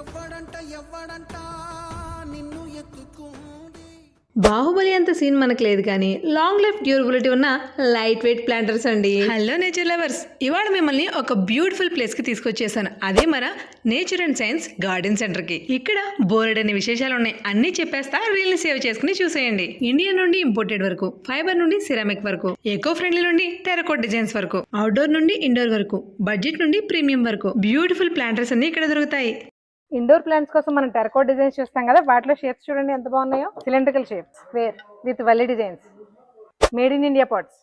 ఎవ్వడంట ఎవ్వడంట నిన్ను ఎత్తుకుంది. బాహుబలి అంత సీన్ మనకు లేదు కానీ లాంగ్ లైఫ్ డ్యూరబిలిటీ ఉన్న లైట్ వెయిట్ ప్లాంటర్స్ అండి. హలో నేచర్ లవర్స్ ఇవాళ మిమ్మల్ని ఒక బ్యూటిఫుల్ ప్లేస్కి తీసుకొచ్చేసాను. అదే మన నేచర్ అండ్ సైన్స్ గార్డెన్ సెంటర్కి. ఇక్కడ బోర్డ్ అనే విశేషాలు ఉన్నాయి అన్ని చెప్పేస్తా రీల్ని సేవ్ చేసుకుని చూసేయండి. ఇండియా నుండి ఇంపోర్టెడ్ వరకు ఫైబర్ నుండి సిరామిక్ వరకు ఎకో ఫ్రెండ్లీ నుండి టెరకోట్ డిజైన్స్ వరకు అవుట్డోర్ నుండి ఇండోర్ వరకు బడ్జెట్ నుండి ప్రీమియం వరకు బ్యూటిఫుల్ ప్లాంటర్స్ అన్ని ఇక్కడ దొరుకుతాయి. ఇండోర్ ప్లాంట్స్ కోసం మనం టెరకో డిజైన్స్ చూస్తాం కదా వాటిలో షేప్స్ చూడండి ఎంత బాగున్నాయో. Cylindrical shapes wear with Valli designs made in India pots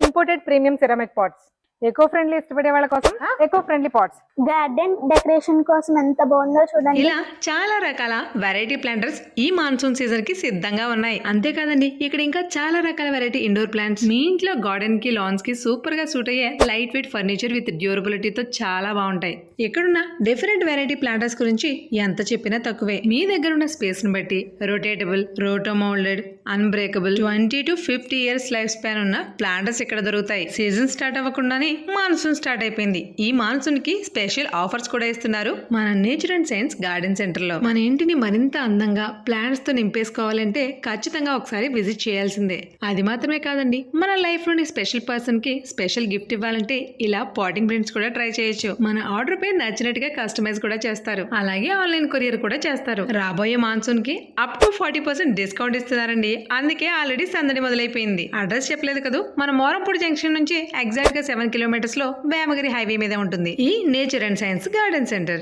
imported premium ceramic pots eco friendly ఇష్టపడే వాళ్ళ కోసం eco friendly pots garden decoration కోసం ఎంత బాగుందో చూడండి. ఇలా చాలా రకాల వెరైటీ ప్లాంటర్స్ ఈ మాన్సూన్ సీజన్కి సిద్ధంగా ఉన్నాయి. అంతేకాదండి ఇక్కడ ఇంకా చాలా రకాల వెరైటీ ఇండోర్ ప్లాంట్స్ మీ ఇంట్లో గార్డెన్కి లాన్స్కి సూపర్గా సూట్ అయ్యే లైట్ వెయిట్ ఫర్నిచర్ విత్ డ్యూరబిలిటీతో చాలా బాగుంటాయి. ఇక్కడున్న డిఫరెంట్ వెరైటీ ప్లాంటర్స్ గురించి ఎంత చెప్పినా తక్కువే. మీ దగ్గర ఉన్న స్పేస్ని బట్టి rotatable rotomoulded unbreakable twenty to fifty years life span ఉన్న ప్లాంటర్స్ ఇక్కడ దొరుకుతాయి. సీజన్ స్టార్ట్ అవ్వకుండానే మాన్సూన్ స్టార్ట్ అయిపోయింది. ఈ మాన్సూన్కి స్పెషల్ ఆఫర్స్ కూడా ఇస్తున్నారు. మన నేచర్ అండ్ సైన్స్ గార్డెన్ సెంటర్లో మన ఇంటిని మరింత అందంగా ప్లాంట్స్తో నింపేసుకోవాలంటే ఖచ్చితంగా ఒకసారి విజిట్ చేయాల్సిందే. అది మాత్రమే కాదండి మన లైఫ్లోని స్పెషల్ పర్సన్కి స్పెషల్ గిఫ్ట్ ఇవ్వాలంటే ఇలా పాటింగ్ ప్రింట్స్ కూడా ట్రై చేయొచ్చు. మన ఆర్డర్ పై నచ్చినట్టుగా కస్టమైజ్ కూడా చేస్తారు. అలాగే ఆన్లైన్ కొరియర్ కూడా చేస్తారు. రాబోయే మాన్సూన్కి up to forty percent discount ఇస్తున్నారండి. అందుకే ఆల్రెడీ సందడి మొదలైపోయింది. అడ్రస్ చెప్పలేదు కదా? మన మోరంపూడి జంక్షన్ నుంచి ఎగ్జాక్ట్గా సెవెన్ కిలోమీటర్స్లో వేమగిరి హైవే మీద ఉంటుంది. ఈ nature and science garden centre.